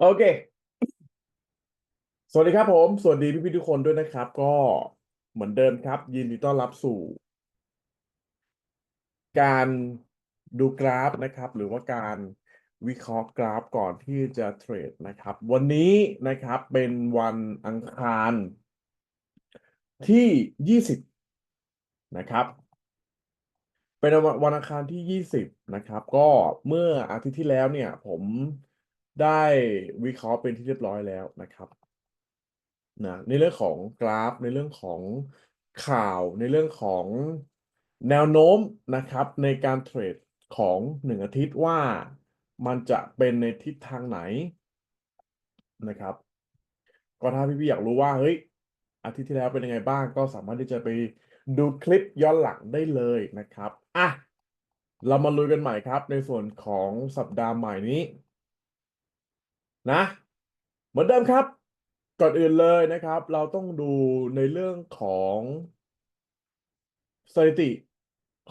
โอเค สวัสดีครับผม สวัสดีพี่พี่ๆทุกคนด้วยนะครับ ก็เหมือนเดิมครับ ยินดีต้อนรับสู่ การดูกราฟนะครับ หรือว่าการวิเคราะห์กราฟก่อนที่จะเทรดนะครับ วันนี้นะครับเป็นวันอังคารที่ยี่สิบนะครับ เป็นวันวันอังคารที่ยี่สิบนะครับ ก็เมื่ออาทิตย์ที่แล้วเนี่ย ผม ได้วิเคราะห์เป็นที่เรียบร้อยแล้วนะครับนะในเรื่องของกราฟ ในเรื่องของข่าว ในเรื่องของแนวโน้มนะครับ ในการเทรดของหนึ่งอาทิตย์ว่ามันจะเป็นในทิศทางไหนนะครับ ก็ถ้าพี่ๆอยากรู้ว่าเฮ้ยอาทิตย์ที่แล้วเป็นยังไงบ้าง ก็สามารถที่จะไปดูคลิปย้อนหลังได้เลยนะครับอะเรามาลุยกันใหม่ครับ ในส่วนของสัปดาห์ใหม่นี้ นะ เหมือนเดิมครับ ก่อนอื่นเลยนะครับ เราต้องดูในเรื่องของสถิติ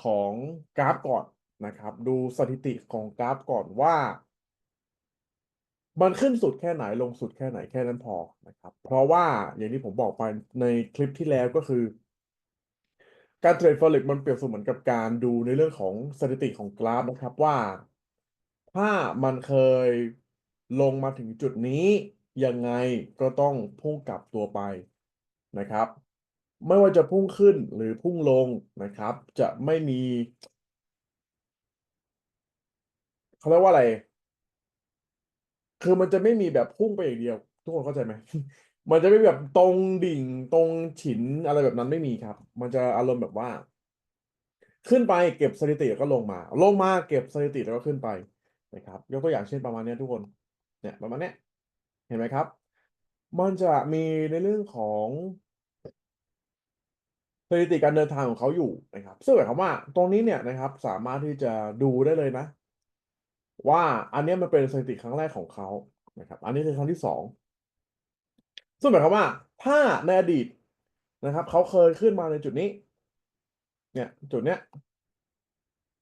ของกราฟก่อนนะครับ ดูสถิติของกราฟก่อนว่า มันขึ้นสุดแค่ไหนลงสุดแค่ไหนแค่นั้นพอนะครับ เพราะว่าอย่างที่ผมบอกไปในคลิปที่แล้วก็คือ การเทรด Forex มันเปรียบเสมือนกับการดูในเรื่องของสถิติของกราฟนะครับว่า ถ้ามันเคย ลงมาถึงจุดนี้ยังไงก็ต้องพุ่งกลับตัวไปนะครับ ไม่ว่าจะพุ่งขึ้นหรือพุ่งลงนะครับ จะไม่มีเขาเรียกว่าอะไร คือมันจะไม่มีแบบพุ่งไปอย่างเดียว ทุกคนเข้าใจไหมมันจะไม่แบบตรงดิ่งตรงฉินอะไรแบบนั้นไม่มีครับ มันจะอารมณ์แบบว่า ขึ้นไปเก็บสถิติแล้วก็ลงมา ลงมาเก็บสถิติแล้วก็ขึ้นไปนะครับ ยกตัวอย่างเช่นประมาณนี้ทุกคน เนี่ยประมาณเนี้ยเห็นไหมครับ มันจะมีในเรื่องของสถิติการเดินทางของเขาอยู่นะครับ ซึ่งหมายความว่าตรงนี้เนี่ยนะครับ สามารถที่จะดูได้เลยนะ ว่าอันนี้มันเป็นสถิติครั้งแรกของเขานะครับ อันนี้คือครั้งที่สองซึ่งหมายความว่า ถ้าในอดีตนะครับ เขาเคยขึ้นมาในจุดนี้ เนี่ยจุดเนี้ย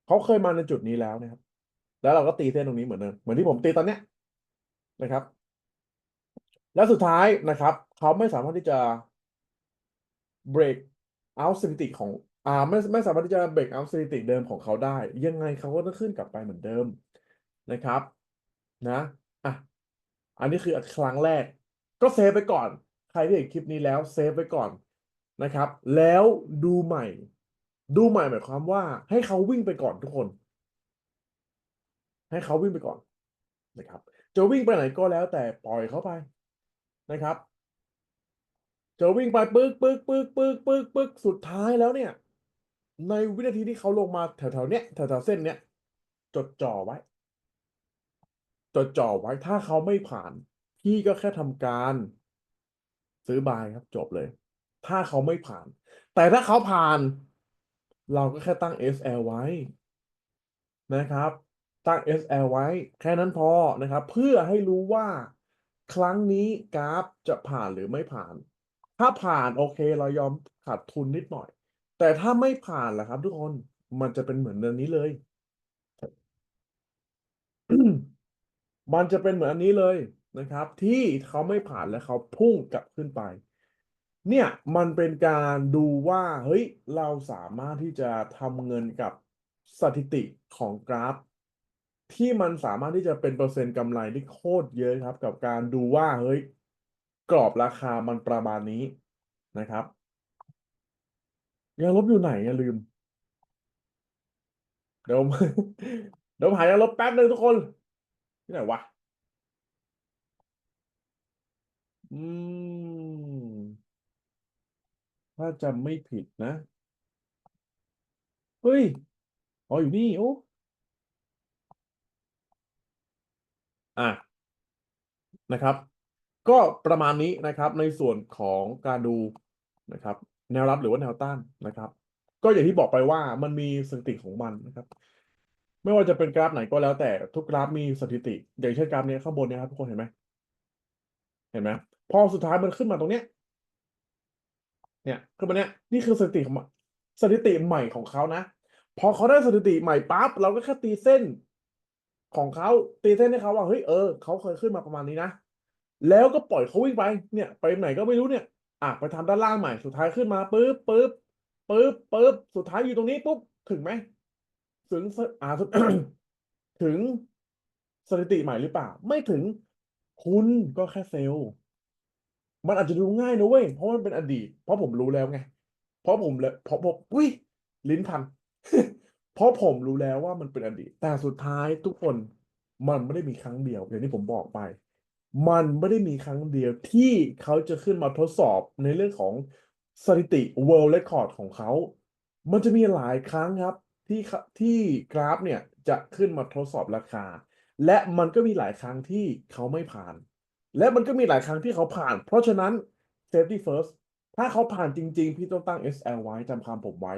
เขาเคยมาในจุดนี้แล้วนะครับ แล้วเราก็ตีเส้นตรงนี้เหมือนเดิมเหมือนที่ผมตีตอนเนี้ย นะครับ แล้วสุดท้ายนะครับ เขาไม่สามารถที่จะ break out สถิติของอ่าไม่ไม่สามารถที่จะ break out สถิติเดิมของเขาได้ ยังไงเขาก็ต้องขึ้นกลับไปเหมือนเดิมนะครับ นะอะอันนี้คือครั้งแรก ก็เซฟไปก่อน ใครที่เห็นคลิปนี้แล้วเซฟไปก่อนนะครับ แล้วดูใหม่ ดูใหม่หมายความว่า ให้เขาวิ่งไปก่อนทุกคน ให้เขาวิ่งไปก่อนนะครับ จะวิ่งไปไหนก็แล้วแต่ปล่อยเขาไปนะครับ จะวิ่งไปปึ๊กปึ๊กปึ๊กปึ๊กปึ๊กปึ๊กสุดท้ายแล้วเนี่ย ในวินาทีที่เขาลงมาแถวๆเนี้ยแถวๆเส้นเนี้ยจดจ่อไว้ จดจ่อไว้ถ้าเขาไม่ผ่าน พี่ก็แค่ทำการ ซื้อบายครับจบเลย ถ้าเขาไม่ผ่าน แต่ถ้าเขาผ่าน เราก็แค่ตั้ง SL ไว้นะครับ ตั้ง SL ไว้แค่นั้นพอนะครับ เพื่อให้รู้ว่าครั้งนี้กราฟจะผ่านหรือไม่ผ่าน ถ้าผ่านโอเคเรายอมขาดทุนนิดหน่อย แต่ถ้าไม่ผ่านล่ะครับ ทุกคนมันจะเป็นเหมือนเดิมนี้เลย มันจะเป็นเหมือนอันนี้เลยนะครับ ที่เขาไม่ผ่านและเขาพุ่งกลับขึ้นไป เนี่ยมันเป็นการดูว่าเฮ้ยเราสามารถที่จะทำเงินกับสถิติของกราฟ ที่มันสามารถที่จะเป็นเปอร์เซ็นต์กำไรที่โคตรเยอะครับ กับการดูว่าเฮ้ยกรอบราคามันประมาณนี้นะครับ ยังลบอยู่ไหนอย่าลืม เดี๋ยวเดี๋ยวหายังลบแป๊บนึงทุกคน ที่ไหนวะ อืม ถ้าจำไม่ผิดนะ เฮ้ย อ๋ออยู่นี่ โอ้ อะนะครับ ก็ประมาณนี้นะครับในส่วนของการดูนะครับ แนวรับหรือว่าแนวต้านนะครับ ก็อย่างที่บอกไปว่ามันมีสถิติของมันนะครับ ไม่ว่าจะเป็นกราฟไหนก็แล้วแต่ทุกกราฟมีสถิติ อย่างเช่นกราฟนี้ข้างบนนี้ยครับทุกคนเห็นไหมเห็นไหมพอสุดท้ายมันขึ้นมาตรงเนี้ย เนี่ยขึ้นมาเนี้ยนี่คือสถิติของสถิติใหม่ของเขานะ พอเขาได้สถิติใหม่ปั๊บเราก็แค่ตีเส้น ของเขาตีเส้นให้เขาว่าเฮ้ยเออเขาเคยขึ้นมาประมาณนี้นะแล้วก็ปล่อยเขาวิ่งไปเนี่ย ไปไหนก็ไม่รู้เนี่ยอะไปทำด้านล่างใหม่สุดท้ายขึ้นมาปุ๊บปุ๊บปุ๊บปุ๊บสุดท้ายอยู่ตรงนี้ปุ๊บถึงไหมถึงสอ่าสุดถึงสถิติใหม่หรือเปล่า ไม่ถึงคุณก็แค่เซลล์มันอาจจะดูง่ายนะเว้ยเพราะมันเป็นอดีต เพราะผมรู้แล้วไง เพราะผมเลยเพราะผมอุ้ยลิ้นพัน เพราะผมรู้แล้วว่ามันเป็นอดีต แต่สุดท้ายทุกคนมันไม่ได้มีครั้งเดียว อย่างที่ผมบอกไป มันไม่ได้มีครั้งเดียวที่เขาจะขึ้นมาทดสอบในเรื่องของสถิติ world record ของเขา มันจะมีหลายครั้งครับ ที่ที่กราฟเนี่ยจะขึ้นมาทดสอบราคา และมันก็มีหลายครั้งที่เขาไม่ผ่าน และมันก็มีหลายครั้งที่เขาผ่าน เพราะฉะนั้น safety first ถ้าเขาผ่านจริง ๆ พี่ต้องตั้ง SL ไว้จำคำผมไว้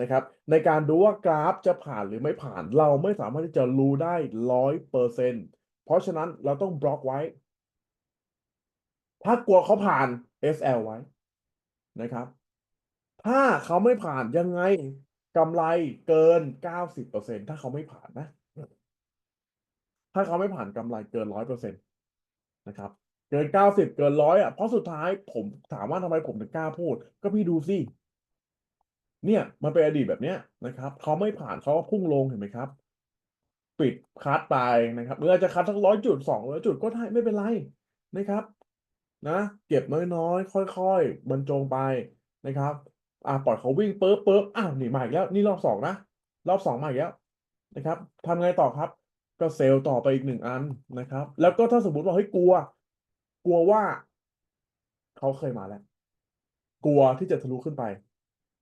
นะครับ ในการดูว่ากราฟจะผ่านหรือไม่ผ่าน เราไม่สามารถที่จะรู้ได้ร้อยเปอร์เซ็นต์เพราะฉะนั้นเราต้องบล็อกไว้ ถ้ากลัวเขาผ่าน SL ไว้นะครับ ถ้าเขาไม่ผ่านยังไงกำไรเกิน 90%ถ้าเขาไม่ผ่านนะ ถ้าเขาไม่ผ่านกำไรเกิน 100%นะครับ เกิน 90 เกินร้อยอะ เพราะสุดท้ายผมถามว่าทำไมผมถึงกล้าพูด ก็พี่ดูสิ เนี่ยมันเป็นอดีตแบบเนี้ยนะครับเขาไม่ผ่านเขาก็พุ่งลงเห็นไหมครับ ปิดคัดไปนะครับหรืออาจจะคัดสักร้อยจุดสองร้อยจุดก็ได้ไม่เป็นไรนะครับ นะ เก็บน้อยๆค่อย ๆ บรรจงไปนะครับอ่าปล่อยเขาวิ่งเปิ๊บเปิ๊บอ้าวหนีมาอีกแล้ว นี่รอบสองนะรอบสองมาอีกแล้วนะครับทำไงต่อครับ ก็เซลล์ต่อไปอีกหนึ่งอันนะครับ แล้วก็ถ้าสมมติว่าเฮ้ยกลัว กลัวว่า เขาเคยมาแล้ว กลัวที่จะทะลุขึ้นไป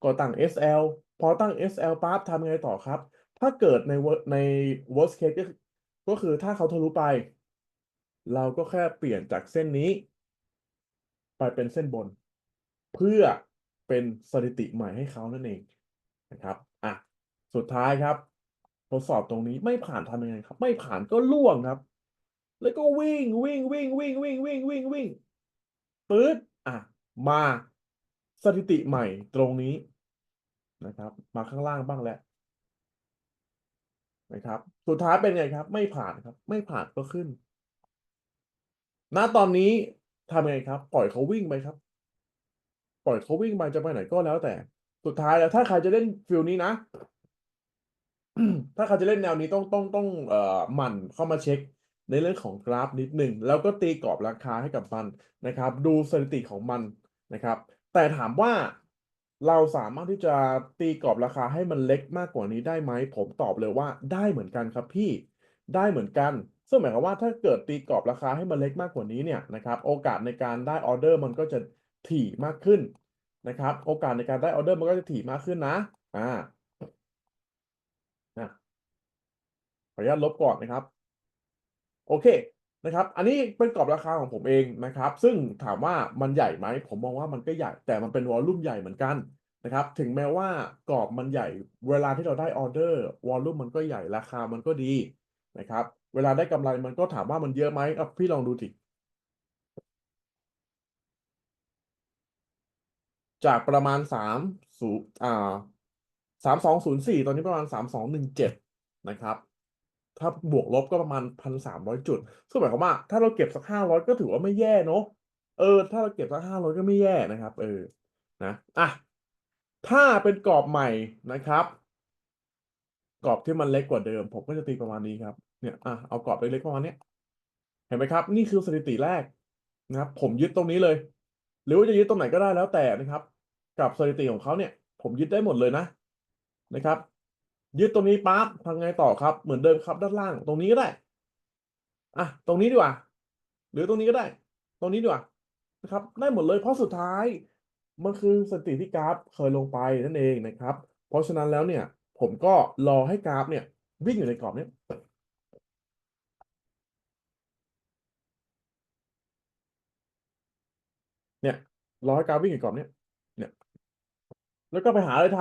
ก็ตั้ง SL พอตั้ง SL ปั๊บทำไงต่อครับ ถ้าเกิดใน wor- ใน worst case ก็คือก็คือถ้าเขาทะลุไป เราก็แค่เปลี่ยนจากเส้นนี้ ไปเป็นเส้นบน เพื่อเป็นสถิติใหม่ให้เขานั่นเองนะครับอะสุดท้ายครับ ทดสอบตรงนี้ไม่ผ่านทำยังไงครับ ไม่ผ่านก็ล่วงครับ แล้วก็วิ่งวิ่งวิ่งวิ่งวิ่งวิ่งวิ่งวิ่งปื๊ดอะมาสถิติใหม่ตรงนี้ นะครับ มาข้างล่างบ้างแล้วนะครับ สุดท้ายเป็นไงครับ ไม่ผ่านครับ ไม่ผ่านก็ขึ้น ณตอนนี้ทำไงครับ ปล่อยเขาวิ่งไปครับ ปล่อยเขาวิ่งไปจะไปไหนก็แล้วแต่ สุดท้ายแล้ว ถ้าใครจะเล่นฟิลนี้นะถ้าใครจะเล่นแนวนี้ต้องต้องต้องเอ่อหมั่นเข้ามาเช็คในเรื่องของกราฟนิดหนึ่งแล้วก็ตีกรอบราคาให้กับมันนะครับ ดูสถิติของมันนะครับ แต่ถามว่า เราสามารถที่จะตีกรอบราคาให้มันเล็กมากกว่านี้ได้ไหม ผมตอบเลยว่าได้เหมือนกันครับพี่ ได้เหมือนกัน ซึ่งหมายความว่าถ้าเกิดตีกรอบราคาให้มันเล็กมากกว่านี้เนี่ยนะครับ โอกาสในการได้ออเดอร์มันก็จะถี่มากขึ้นนะครับ โอกาสในการได้ออเดอร์มันก็จะถี่มากขึ้นนะ อ่านะขออนุญาตลบก่อนนะครับ โอเค นะครับ อันนี้เป็นกรอบราคาของผมเองนะครับ ซึ่งถามว่ามันใหญ่ไหม ผมมองว่ามันก็ใหญ่ แต่มันเป็นวอลลุ่มใหญ่เหมือนกันนะครับ ถึงแม้ว่ากรอบมันใหญ่ เวลาที่เราได้ออเดอร์ วอลลุ่มมันก็ใหญ่ ราคามันก็ดีนะครับ เวลาได้กำไรมันก็ถามว่ามันเยอะไหมอะพี่ลองดูสิจากประมาณสามศูนย์อ่าสามสองศูนย์สี่ตอนนี้ประมาณสามสองหนึ่งเจ็ดนะครับ ถ้าบวกลบก็ประมาณพันสามร้อยจุดซึ่งหมายความว่า ถ้าเราเก็บสักห้าร้อยก็ถือว่าไม่แย่เนอะเออ ถ้าเราเก็บสักห้าร้อยก็ไม่แย่นะครับ เออนะอะถ้าเป็นกรอบใหม่นะครับกรอบที่มันเล็กกว่าเดิม ผมก็จะตีประมาณนี้ครับเนี่ยอะเอากรอบเล็กๆประมาณนี้เห็นไหมครับ นี่คือสถิติแรกนะครับ ผมยึดตรงนี้เลย หรือว่าจะยึดตรงไหนก็ได้แล้วแต่นะครับ กับสถิติของเขาเนี่ย ผมยึดได้หมดเลยนะนะครับ ยึดตรงนี้ปั๊บทำไงต่อครับ เหมือนเดิมครับด้านล่าง ตรงนี้ก็ได้อะตรงนี้ดีกว่า หรือตรงนี้ก็ได้ ตรงนี้ดีกว่านะครับ ได้หมดเลยเพราะสุดท้ายมันคือสถิติที่กราฟเคยลงไปนั่นเองนะครับ เพราะฉะนั้นแล้วเนี่ย ผมก็รอให้กราฟเนี่ย วิ่งอยู่ในกรอบเนี้ยเนี่ยรอให้กราฟวิ่งอยู่ในกรอบเนี้ยเนี่ย แล้วก็ไปหาอะไรท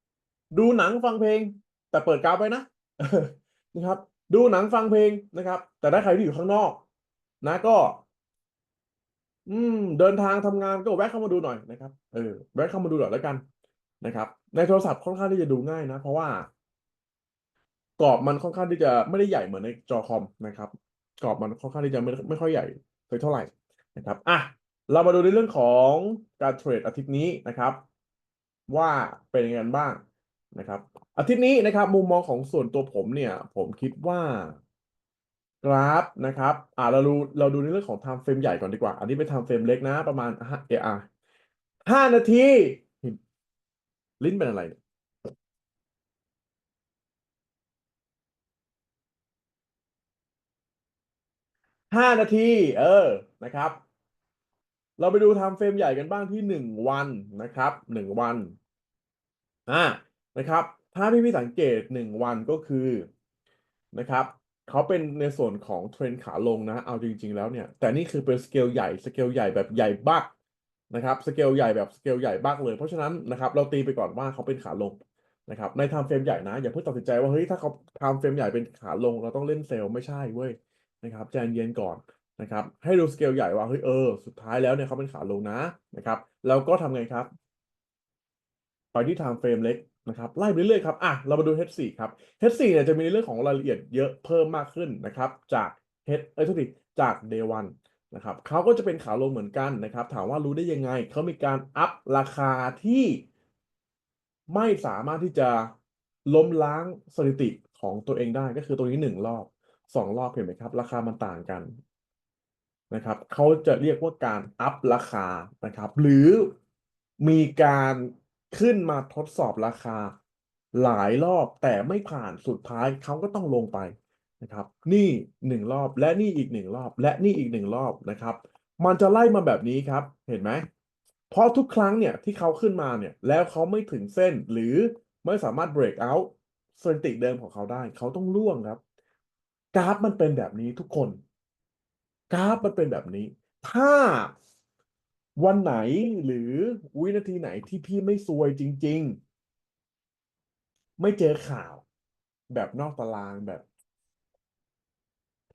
ำดูหนังฟังเพลง แต่เปิดกราฟไว้นะนะครับ ดูหนังฟังเพลงนะครับ แต่ถ้าใครที่อยู่ข้างนอก นะก็ อืม เดินทางทำงานก็แวะเข้ามาดูหน่อยนะครับเออแวะเข้ามาดูหน่อยแล้วกันนะครับ ในโทรศัพท์ค่อนข้างที่จะดูง่ายนะ เพราะว่ากรอบมันค่อนข้างที่จะไม่ได้ใหญ่เหมือนในจอคอมนะครับ กรอบมันค่อนข้างที่จะไม่ไม่ค่อยใหญ่เท่าไหร่นะครับอะเรามาดูในเรื่องของการเทรดอาทิตย์นี้นะครับ ว่าเป็นยังไงบ้าง นะครับอาทิตย์นี้นะครับมุมมองของส่วนตัวผมเนี่ย ผมคิดว่ากราฟนะครับอ่าเราดูเราดูในเรื่องของ time frame ใหญ่ก่อนดีกว่า อันนี้เป็น time frame เล็กนะ ประมาณห้าเออห้านาที ลิ้นเป็นอะไร ห้านาที เออนะครับ เราไปดู time frame ใหญ่กันบ้างที่หนึ่งวันนะครับหนึ่งวันอ่า นะครับ ถ้าพี่พี่สังเกตหนึ่งวันก็คือนะครับเขาเป็นในส่วนของเทรนขาลงนะ เอาจริง ๆ แล้วเนี่ย แต่นี่คือเป็นสเกลใหญ่สเกลใหญ่แบบใหญ่บักนะครับสเกลใหญ่แบบสเกลใหญ่บักเลย เพราะฉะนั้นนะครับเราตีไปก่อนว่าเขาเป็นขาลงนะครับในไทม์เฟรมใหญ่นะอย่าเพิ่งตัดสินใจว่าเฮ้ยถ้าเขาไทม์เฟรมใหญ่เป็นขาลงเราต้องเล่นเซลล์ไม่ใช่เว้ยนะครับใจเย็นก่อนนะครับให้ดูสเกลใหญ่ว่าเฮ้ยเออสุดท้ายแล้วเนี่ยเขาเป็นขาลงนะนะครับแล้วก็ทำไงครับ ไปที่ time frame เล็ก นะครับไล่ไปเรื่อยๆครับอะเรามาดู H4 ครับ H4 เนี่ยจะมีในเรื่องของรายละเอียดเยอะเพิ่มมากขึ้นนะครับ จาก H เอ้ยโทษทีจาก Day 1นะครับเขาก็จะเป็นขาลงเหมือนกันนะครับ ถามว่ารู้ได้ยังไงเขามีการอัพราคาที่ไม่สามารถที่จะล้มล้างสถิติของตัวเองได้ก็คือตรงนี้หนึ่งรอบสองรอบเห็นไหมครับ ราคามันต่างกันนะครับเขาจะเรียกว่าการอัพราคานะครับ หรือมีการ ขึ้นมาทดสอบราคาหลายรอบแต่ไม่ผ่านสุดท้ายเขาก็ต้องลงไปนะครับ นี่หนึ่งรอบและนี่อีกหนึ่งรอบ และนี่อีกหนึ่งรอบนะครับ มันจะไล่มาแบบนี้ครับ เห็นไหมเพราะทุกครั้งเนี่ยที่เขาขึ้นมาเนี่ย แล้วเขาไม่ถึงเส้นหรือไม่สามารถ break out สถิติเดิมของเขาได้ เขาต้องล่วงครับ กราฟมันเป็นแบบนี้ทุกคน กราฟมันเป็นแบบนี้ ถ้า วันไหนหรือวินาทีไหนที่พี่ไม่ซวยจริง ๆ ไม่เจอข่าว แบบนอกตารางแบบ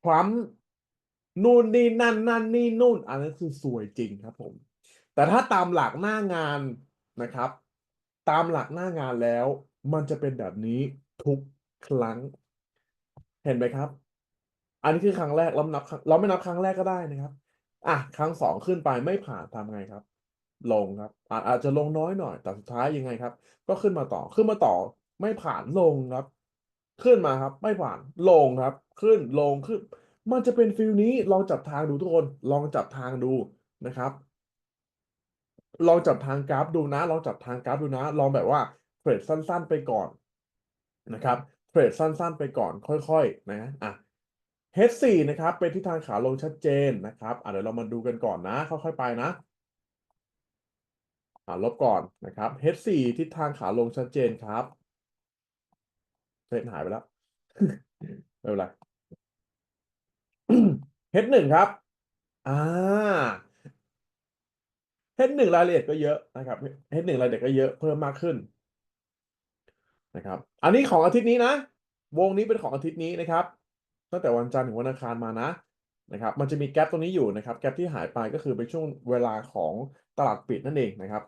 ทรัมนู่นนี่นั่นนั่นนี่นู่น อันนั้นคือซวยจริงครับผม แต่ถ้าตามหลักหน้างานนะครับ ตามหลักหน้างานแล้ว มันจะเป็นแบบนี้ทุกครั้ง เห็นไหมครับ อันนี้คือครั้งแรกเรานับเราไม่นับครั้งแรกก็ได้นะครับ อะครั้งสองขึ้นไปไม่ผ่านทำไงครับ ลงครับอาอาจจะลงน้อยหน่อย แต่สุดท้ายยังไงครับ ก็ขึ้นมาต่อขึ้นมาต่อ ไม่ผ่านลงครับ ขึ้นมาครับ ไม่ผ่านลงครับ ขึ้นลงขึ้น มันจะเป็นฟิลนี้ลองจับทางดูทุกคนลองจับทางดูนะครับลองจับทางกราฟดูนะลองจับทางกราฟดูนะ ลองแบบว่าเทรดสั้น ๆ ไปก่อนนะครับเทรดสั้น ๆ ไปก่อนค่อย ๆ นะอะ H4 นะครับ เป็นทิศทางขาลงชัดเจนนะครับอะเดี๋ยวเรามาดูกันก่อนนะ ค่อยๆไปนะอ่าลบก่อนนะครับ H4 ทิศทางขาลงชัดเจนครับเทรดหายไปแล้วไม่เป็นไร H1 ครับอ่า H1 รายละเอียดก็เยอะนะครับ H1 รายละเอียดก็เยอะเพิ่มมากขึ้นนะครับ อันนี้ของอาทิตย์นี้นะ วงนี้เป็นของอาทิตย์นี้นะครับ ตั้งแต่วันจันทร์ถึงวันอังคารมานะนะครับ มันจะมีแกลบตรงนี้อยู่นะครับ แกลบที่หายไปก็คือเป็นช่วงเวลาของตลาดปิดนั่นเองนะครับ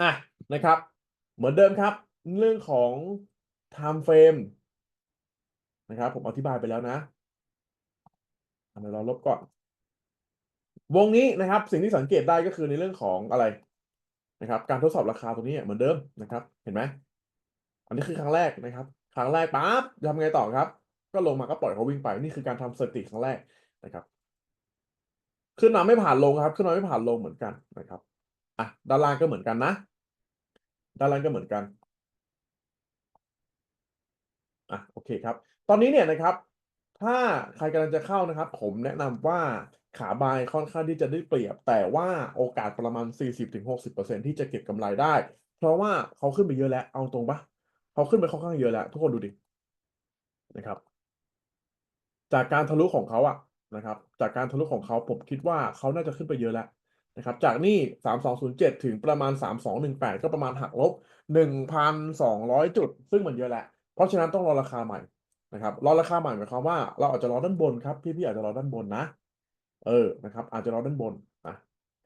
อะนะครับ เหมือนเดิมครับ เรื่องของ time frame นะครับ ผมอธิบายไปแล้วนะเดี๋ยวเราลบก่อน วงนี้นะครับ สิ่งที่สังเกตได้ก็คือในเรื่องของอะไร นะครับ การทดสอบราคาตรงนี้เหมือนเดิมนะครับ เห็นไหมอันนี้คือครั้งแรกนะครับ ครั้งแรกปั๊บทำไงต่อครับ ก็ลงมาก็ปล่อยเขาวิ่งไปนี่คือการทำสถิติครั้งแรกนะครับ ขึ้นมาไม่ผ่านลงครับ ขึ้นมาไม่ผ่านลงเหมือนกันนะครับอะด้านล่างก็เหมือนกันนะ ด้านล่างก็เหมือนกันอะโอเคครับ ตอนนี้เนี่ยนะครับ ถ้าใครกำลังจะเข้านะครับ ผมแนะนำว่า ขาบายค่อนข้างที่จะได้เปรียบ แต่ว่าโอกาสประมาณ 40-60%ที่จะเก็บกำไรได้ เพราะว่าเขาขึ้นไปเยอะแล้ว เอาตรงปะเขาขึ้นไปค่อนข้างเยอะแล้ว ทุกคนดูดินะครับ จากการทะลุของเขาอะนะครับ จากการทะลุของเขาผมคิดว่าเขาน่าจะขึ้นไปเยอะแล้วนะครับ จากนี่3207 ถึงประมาณ 3218 ก็ประมาณหักลบ 1,200 จุด ซึ่งมันเยอะแหละ เพราะฉะนั้นต้องรอราคาใหม่นะครับ รอราคาใหม่หมายความว่าเราอาจจะรอด้านบนครับ พี่ๆอาจจะรอด้านบนนะ เออนะครับอาจจะรอด้านบนนะ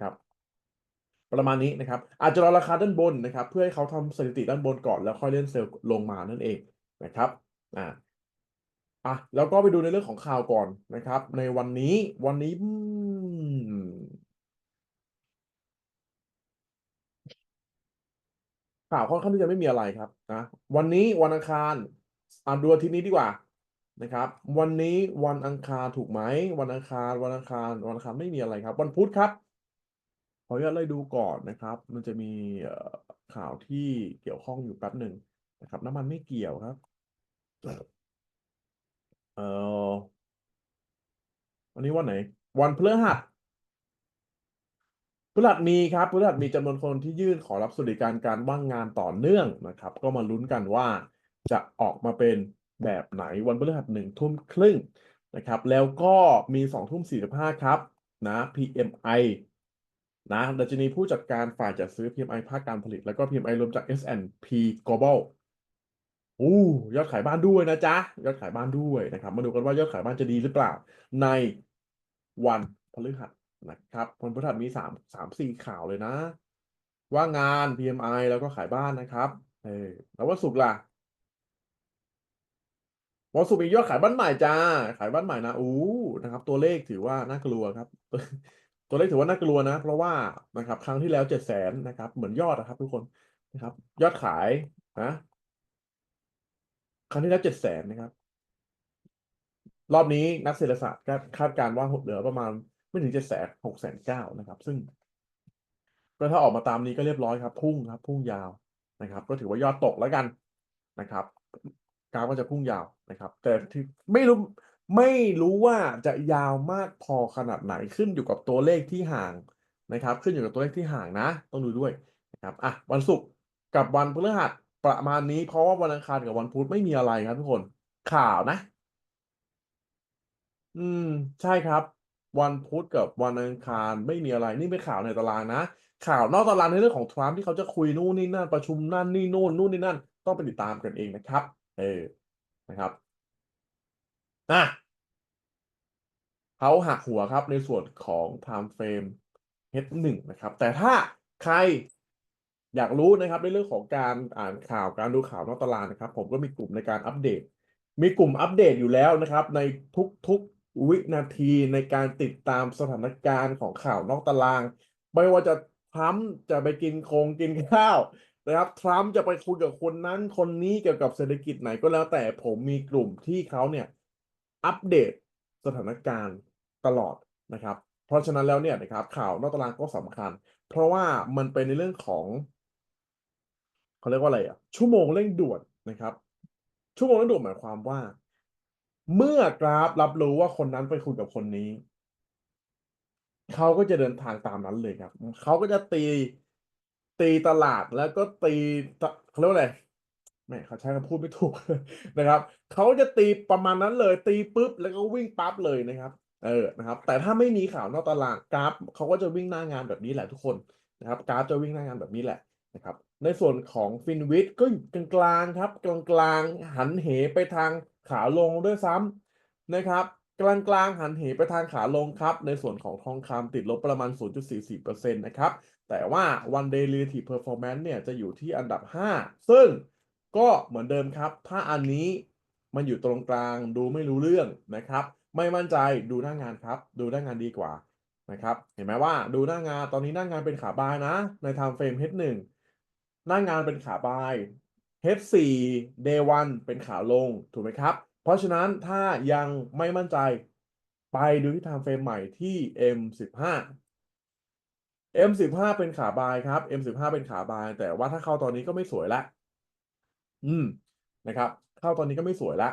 ครับประมาณนี้นะครับ อาจจะรอราคาด้านบนนะครับ เพื่อให้เขาทำสถิติด้านบนก่อนแล้วค่อยเล่นเซลล์ลงมานั่นเองนะครับอ่าอะแล้วก็ไปดูในเรื่องของข่าวก่อนนะครับ ในวันนี้วันนี้ข่าวค่อนข้างที่จะไม่มีอะไรครับนะวันนี้วันอังคารอะดูอาทิตย์นี้ดีกว่า นะครับ วันนี้วันอังคารถูกไหมวันอังคารวันอังคารวันอังคารไม่มีอะไรครับ วันพุธครับขออนุญาตไล่ดูก่อนนะครับ มันจะมีข่าวที่เกี่ยวข้องอยู่แป๊บหนึ่งนะครับ น้ำมันไม่เกี่ยวครับเอ่อวันนี้วันไหน วันพฤหัสพฤหัสมีครับพฤหัสมีจำนวนคนที่ยื่นขอรับสวัสดิการการว่างงานต่อเนื่องนะครับ ก็มาลุ้นกันว่าจะออกมาเป็น แบบไหนวันพฤหัสหนึ่งทุ่มครึ่งนะครับ แล้วก็มีสองทุ่มสี่สิบห้าครับนะ PMI นะดัชนีผู้จัดการฝ่ายจัดซื้อ PMI ภาคการผลิต แล้วก็ PMI รวมจาก S&P Global อู้ยอดขายบ้านด้วยนะจ๊ะ ยอดขายบ้านด้วยนะครับ มาดูกันว่ายอดขายบ้านจะดีหรือเปล่า ในวันพฤหัสนะครับวันพฤหัสมีสามสามสี่ข่าวเลยนะ ว่างาน PMI แล้วก็ขายบ้านนะครับเออแล้ววันศุกร์ล่ะ วันศุร์มียอดขายบ้านใหม่จ้า ขายบ้านใหม่นะอู้นะครับ ตัวเลขถือว่าน่ากลัวครับ ตัวเลขถือว่าน่ากลัวนะ เพราะว่านะครับ ครั้งที่แล้วเจ็ดแสนนะครับ เหมือนยอดนะครับ ทุกคนนะครับ ยอดขายนะครั้งที่แล้วเจ็ดแสนนะครับ รอบนี้นักเศรษฐศาสตร์ก็คาดการณ์ว่าเหลือประมาณไม่ถึงเจ็ดแสนหกแสนเก้านะครับ ซึ่งก็ถ้าออกมาตามนี้ก็เรียบร้อยครับ พุ่งครับ พุ่งยาวนะครับ ก็ถือว่ายอดตกแล้วกันนะครับ กราฟก็จะพุ่งยาวนะครับ แต่ที่ไม่รู้ไม่รู้ว่าจะยาวมากพอขนาดไหนขึ้นอยู่กับตัวเลขที่ห่างนะครับ ขึ้นอยู่กับตัวเลขที่ห่างนะ ต้องดูด้วยนะครับอะวันศุกร์กับวันพฤหัสประมาณนี้เพราะว่าวันอังคารกับวันพุธไม่มีอะไรครับทุกคนข่าวนะ อืม ใช่ครับ วันพุธกับวันอังคารไม่มีอะไรนี่เป็นข่าวในตารางนะ ข่าวนอกตารางในเรื่องของทรัมป์ที่เขาจะคุยนู่นนี่นั่นประชุมนั่นนี่นู่นนู่นนี่นั่น ต้องไปติดตามกันเองนะครับ เออนะครับอะเขาหักหัวครับในส่วนของ time frame H1 นะครับ แต่ถ้าใครอยากรู้นะครับในเรื่องของการอ่านข่าวการดูข่าวนอกตารางนะครับ ผมก็มีกลุ่มในการอัปเดต มีกลุ่มอัปเดตอยู่แล้วนะครับ ในทุกๆวินาทีในการติดตามสถานการณ์ของข่าวนอกตาราง ไม่ว่าจะทรัมจะไปกินโคงกินข้าว นะครับทรัมป์จะไปคุยกับคนนั้นคนนี้เกี่ยวกับเศรษฐกิจไหนก็แล้วแต่ผมมีกลุ่มที่เขาเนี่ยอัปเดตสถานการณ์ตลอดนะครับ เพราะฉะนั้นแล้วเนี่ยนะครับ ข่าวนอกตารางก็สำคัญ เพราะว่ามันเป็นในเรื่องของเขาเรียกว่าอะไรอะชั่วโมงเร่งด่วนนะครับ ชั่วโมงเร่งด่วนหมายความว่า เมื่อกราฟรับรู้ว่าคนนั้นไปคุยกับคนนี้เขาก็จะเดินทางตามนั้นเลยครับเขาก็จะตี ตีตลาดแล้วก็ตีเขาเรียกว่าอะไรแม่เขาใช้คำพูดไม่ถูกนะครับเขาจะตีประมาณนั้นเลย ตีปุ๊บแล้วก็วิ่งปั๊บเลยนะครับ เออนะครับ แต่ถ้าไม่มีข่าวนอกตลาดกราฟเขาก็จะวิ่งหน้างานแบบนี้แหละทุกคนนะครับกราฟจะวิ่งหน้างานแบบนี้แหละนะครับ ในส่วนของฟินวิทก็อยู่กลางๆครับ กลางๆหันเหไปทางขาลงด้วยซ้ำนะครับกลางๆหันเหไปทางขาลงครับ ในส่วนของทองคำติดลบประมาณ 0.44%นะครับ แต่ว่า one day relative performance เนี่ยจะอยู่ที่อันดับ 5 ซึ่งก็เหมือนเดิมครับ ถ้าอันนี้มันอยู่ตรงกลางดูไม่รู้เรื่องนะครับ ไม่มั่นใจดูหน้างานครับ ดูหน้างานดีกว่านะครับ เห็นไหมว่าดูหน้างานตอนนี้หน้างานเป็นขาบายนะ ใน time frame H1 หน้างานเป็นขาบาย H4 day 1เป็นขาลงถูกไหมครับ เพราะฉะนั้นถ้ายังไม่มั่นใจไปดูที่ time frame ใหม่ที่ M15 M15 เป็นขาบายครับ M15 เป็นขาบาย แต่ว่าถ้าเข้าตอนนี้ก็ไม่สวยละ อืมนะครับ เข้าตอนนี้ก็ไม่สวยละ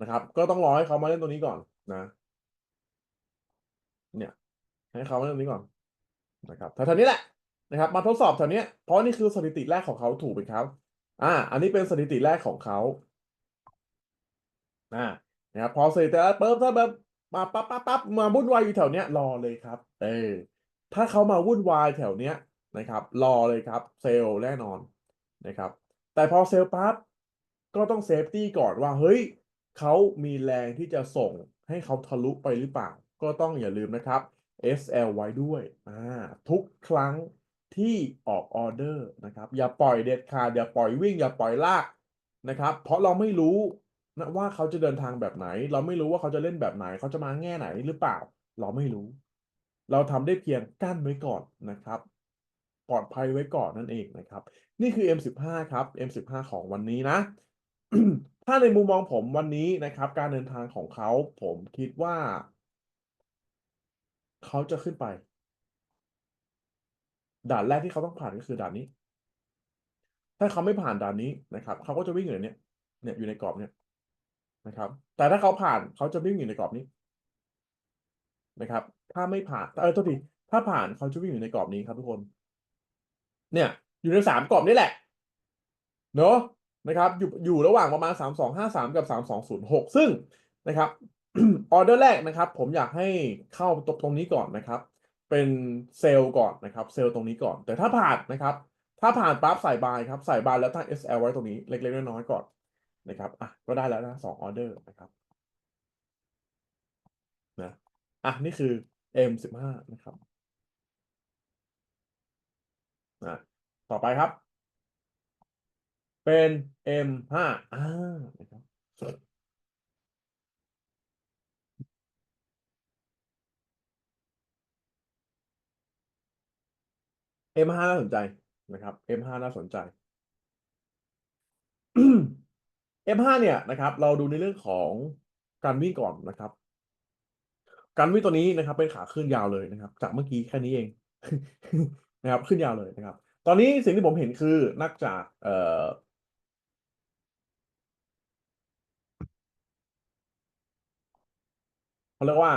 นะครับ ก็ต้องรอให้เขามาเล่นตัวนี้ก่อนนะ เนี่ย ให้เขามาเล่นตัวนี้ก่อนนะครับแถวๆนี้แหละนะครับ มาทดสอบแถวนี้เพราะนี่คือสถิติแรกของเขาถูกไหมครับ อ่า อันนี้เป็นสถิติแรกของเขาอ่านะครับพอสถิติแรกปุ๊บถ้าแบบมาปั๊บปั๊บปั๊บมาวุ่นวายอยู่แถวเนี้ยรอเลยครับ เออ ถ้าเขามาวุ่นวายแถวเนี้ยนะครับ รอเลยครับเซลล์แน่นอนนะครับ แต่พอเซลล์ปั๊บก็ต้องเซฟตี้ก่อนว่า เฮ้ยเขามีแรงที่จะส่งให้เขาทะลุไปหรือเปล่า ก็ต้องอย่าลืมนะครับ SL ไว้ด้วยอ่าทุกครั้งที่ออกออเดอร์นะครับ อย่าปล่อยเด็ดขาดอย่าปล่อยวิ่ง อย่าปล่อยลากนะครับ เพราะเราไม่รู้นะว่าเขาจะเดินทางแบบไหน เราไม่รู้ว่าเขาจะเล่นแบบไหน เขาจะมาแง่ไหนหรือเปล่า เราไม่รู้ เราทำได้เพียงกั้นไว้ก่อนนะครับปลอดภัยไว้ก่อนนั่นเองนะครับ นี่คือ M15 ครับ M15 ของวันนี้นะ ถ้าในมุมมองผมวันนี้นะครับ การเดินทางของเขาผมคิดว่า เขาจะขึ้นไป ด่านแรกที่เขาต้องผ่านก็คือด่านนี้ ถ้าเขาไม่ผ่านด่านนี้นะครับเขาก็จะวิ่งอยู่ในเนี้ยเนี่ยอยู่ในกรอบเนี่ยนะครับ แต่ถ้าเขาผ่านเขาจะวิ่งอยู่ในกรอบนี้ นะครับ ถ้าไม่ผ่านเออโทษทีถ้าผ่านเขาจะวิ่งอยู่ในกรอบนี้ครับทุกคน เนี่ย อยู่ในสามกรอบนี้แหละ เนอะนะครับ อยู่อยู่ระหว่างประมาณสามสองห้าสามกับสามสองศูนย์หกซึ่งนะครับออเดอร์แรกนะครับ ผมอยากให้เข้าตรงตรงนี้ก่อนนะครับ เป็นเซลล์ก่อนนะครับ เซลล์ตรงนี้ก่อน แต่ถ้าผ่านนะครับ ถ้าผ่านปั๊บใส่บายครับ ใส่บายแล้วตั้ง SL ไว้ตรงนี้เล็กๆน้อยๆก่อนนะครับ อะ ก็ได้แล้วนะสองออเดอร์นะครับ นะ อะนี่คือ M15 นะครับนะต่อไปครับ เป็น M5 อ่านะครับ M5 น่าสนใจนะครับ M5 น่าสนใจ M5 เนี่ยนะครับ เราดูในเรื่องของการวิ่งก่อนนะครับ การวิ่งตัวนี้นะครับเป็นขาขึ้นยาวเลยนะครับ จากเมื่อกี้แค่นี้เองนะครับขึ้นยาวเลยนะครับ ตอนนี้สิ่งที่ผมเห็นคือนักจากเอ่อเขาเรียกว่า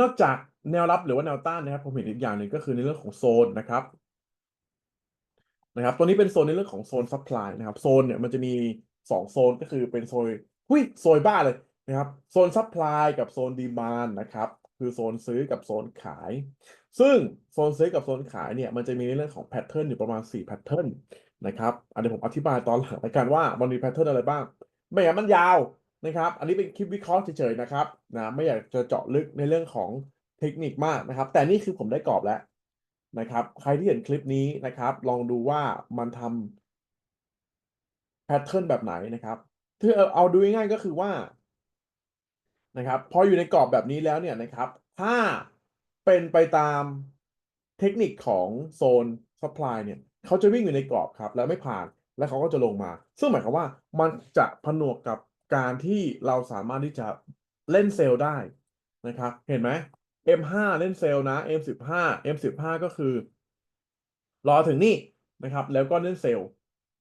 นอกจากแนวรับหรือว่าแนวต้านนะครับ ผมเห็นอีกอย่างหนึ่งก็คือในเรื่องของโซนนะครับ นะครับ ตัวนี้เป็นโซนในเรื่องของโซนซัพพลายนะครับ โซนเนี่ยมันจะมีสองโซนก็คือเป็นโซนหุ้ยโซนบ้าเลย นะครับโซนซัพพลายกับโซนดีมานนะครับคือโซนซื้อกับโซนขาย ซึ่งโซนซื้อกับโซนขายเนี่ยมันจะมีในเรื่องของแพทเทิร์นอยู่ประมาณ4แพทเทิร์นนะครับอันนี้ผมอธิบายตอนหลังในการว่ามันมีแพทเทิร์นอะไรบ้าง ไม่อย่างนั้นมันยาวนะครับ อันนี้เป็นคลิปวิเคราะห์เฉยๆนะครับนะไม่อยากจะเจาะลึกในเรื่องของเทคนิคมากนะครับ แต่นี่คือผมได้กรอบแล้วนะครับ ใครที่เห็นคลิปนี้นะครับ ลองดูว่ามันทำแพทเทิร์นแบบไหนนะครับ ที่เอาเอาดูง่ายๆก็คือว่า นะครับพออยู่ในกรอบแบบนี้แล้วเนี่ยนะครับถ้าเป็นไปตามเทคนิคของโซนซัพพลายเนี่ยเขาจะวิ่งอยู่ในกรอบครับ แล้วไม่ผ่านแล้วเขาก็จะลงมา ซึ่งหมายความว่ามันจะผนวกกับการที่เราสามารถที่จะเล่นเซลล์ได้นะครับ เห็นไหม M5 เล่นเซลล์นะ M15 M15 ก็คือ รอถึงนี่นะครับ แล้วก็เล่นเซลล์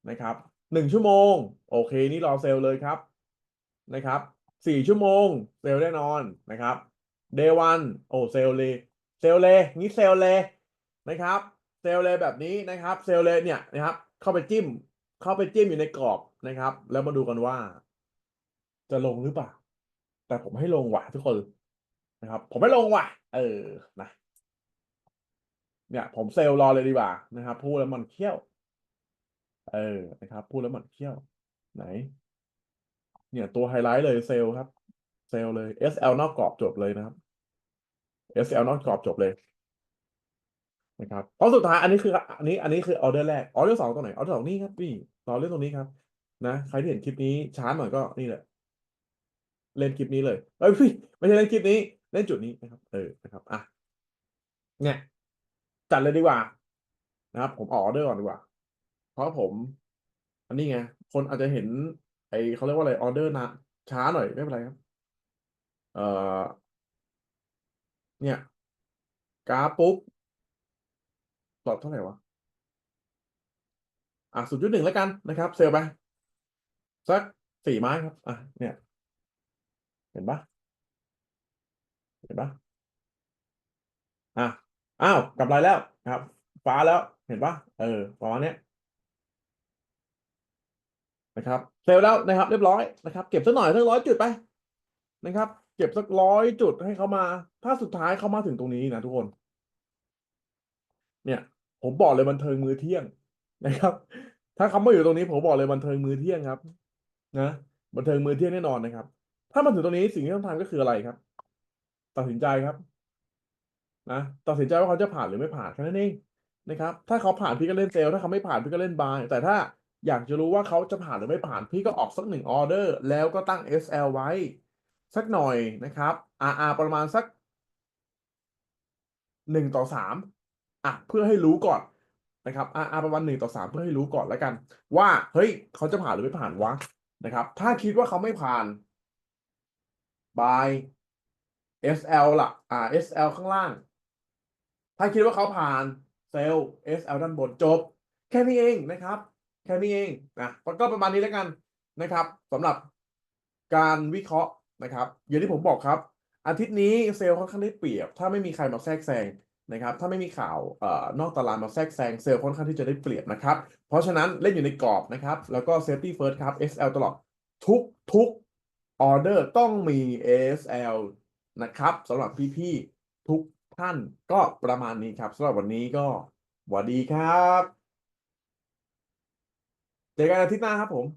นะครับหนึ่งชั่วโมง โอเค นี่รอเซลล์เลยครับนะครับ สี่ชั่วโมง เซลล์แน่นอนนะครับ day one โอ้เซลล์เลยเซลล์เลยนี่เซลล์เลยนะครับ เซลล์เลยแบบนี้นะครับ เซลล์เลยเนี่ยนะครับ เข้าไปจิ้ม เข้าไปจิ้มอยู่ในกรอบนะครับ แล้วมาดูกันว่า จะลงหรือเปล่า แต่ผมให้ลงว่ะทุกคนนะครับ ผมไม่ลงว่ะ เออนะเนี่ย ผมเซลล์รอเลยดีกว่านะครับ พูดแล้วมันเขี้ยว เออนะครับ พูดแล้วมันเขี้ยว ไหน เนี่ยตัวไฮไลท์เลยเซลครับ เซลล์เลย SL นอกกรอบจบเลยนะครับ SL นอกกรอบจบเลยนะครับเพราะสุดท้ายอันนี้คืออันนี้อันนี้คือออเดอร์แรกออเดอร์สองตรงไหนออเดอร์สองนี่ครับนี่รอเล่นตรงนี้ครับ นะใครที่เห็นคลิปนี้ช้าหน่อยก็นี่แหละ เล่นคลิปนี้เลยเอ้ยพี่ไม่ใช่เล่นคลิปนี้เล่นจุดนี้นะครับ เออนะครับอะเนี่ยจัดเลยดีกว่า นะครับ ผมออเดอร์ก่อนดีกว่า เพราะผม อันนี้ไงคนอาจจะเห็น ไอเขาเรียกว่าอะไรออเดอร์นะช้าหน่อยไม่เป็นไรครับ เอ่อ เนี่ยกราฟปุ๊บตอบเท่าไหร่วะ อะศูนย์จุดหนึ่งแล้วกันนะครับ เซลล์ไป สักสี่ไม้ครับ อะ เนี่ย เห็นปะเห็นปะอะอ้าวกลับไรแล้วนะครับ ฟ้าแล้วเห็นปะเออประมาณเนี้ยนะครับ เซลล์แล้วนะครับเรียบร้อยนะครับ เก็บสักหน่อยสักร้อยจุดไปนะครับ เก็บสักร้อยจุดให้เขามา ถ้าสุดท้ายเขามาถึงตรงนี้นะทุกคน เนี่ย ผมบอกเลยบันเทิงมือเที่ยงนะครับ ถ้าเขามาอยู่ตรงนี้ ผมบอกเลยบันเทิงมือเที่ยงครับ นะบันเทิงมือเที่ยงแน่นอนนะครับ ถ้ามาถึงตรงนี้สิ่งที่ต้องทำก็คืออะไรครับ ตัดสินใจครับนะตัดสินใจว่าเขาจะผ่านหรือไม่ผ่านแค่นั้นเองนะครับ ถ้าเขาผ่านพี่ก็เล่นเซลล์ถ้าเขาไม่ผ่านพี่ก็เล่นบายแต่ถ้า อยากจะรู้ว่าเขาจะผ่านหรือไม่ผ่าน พี่ก็ออกสักหนึ่งออเดอร์ แล้วก็ตั้ง SL ไว้ สักหน่อยนะครับ RR ประมาณสักหนึ่งต่อสามอะเพื่อให้รู้ก่อนนะครับ RR ประมาณหนึ่งต่อสามเพื่อให้รู้ก่อนแล้วกัน ว่าเฮ้ยเขาจะผ่านหรือไม่ผ่านวะนะครับ ถ้าคิดว่าเขาไม่ผ่าน by SL ล่ะอ่า SL ข้างล่าง ถ้าคิดว่าเขาผ่านเซลล์ SL ด้านบนจบ แค่นี้เองนะครับ แค่นี้เองนะก็ประมาณนี้แล้วกันนะครับสำหรับการวิเคราะห์นะครับ อย่างที่ผมบอกครับ อาทิตย์นี้เซลล์ค่อนข้างได้เปรียบ ถ้าไม่มีใครมาแทรกแซงนะครับ ถ้าไม่มีข่าวเอ่อนอกตลาดมาแทรกแซงเซลล์ค่อนข้างที่จะได้เปรียบนะครับ เพราะฉะนั้นเล่นอยู่ในกรอบนะครับ แล้วก็ safety first ครับ SL ตลอดทุกทุกออเดอร์ต้องมี SL นะครับสำหรับพี่ๆทุกท่านก็ประมาณนี้ครับสำหรับวันนี้ก็สวัสดีครับ เจอกันอาทิตย์หน้าครับผม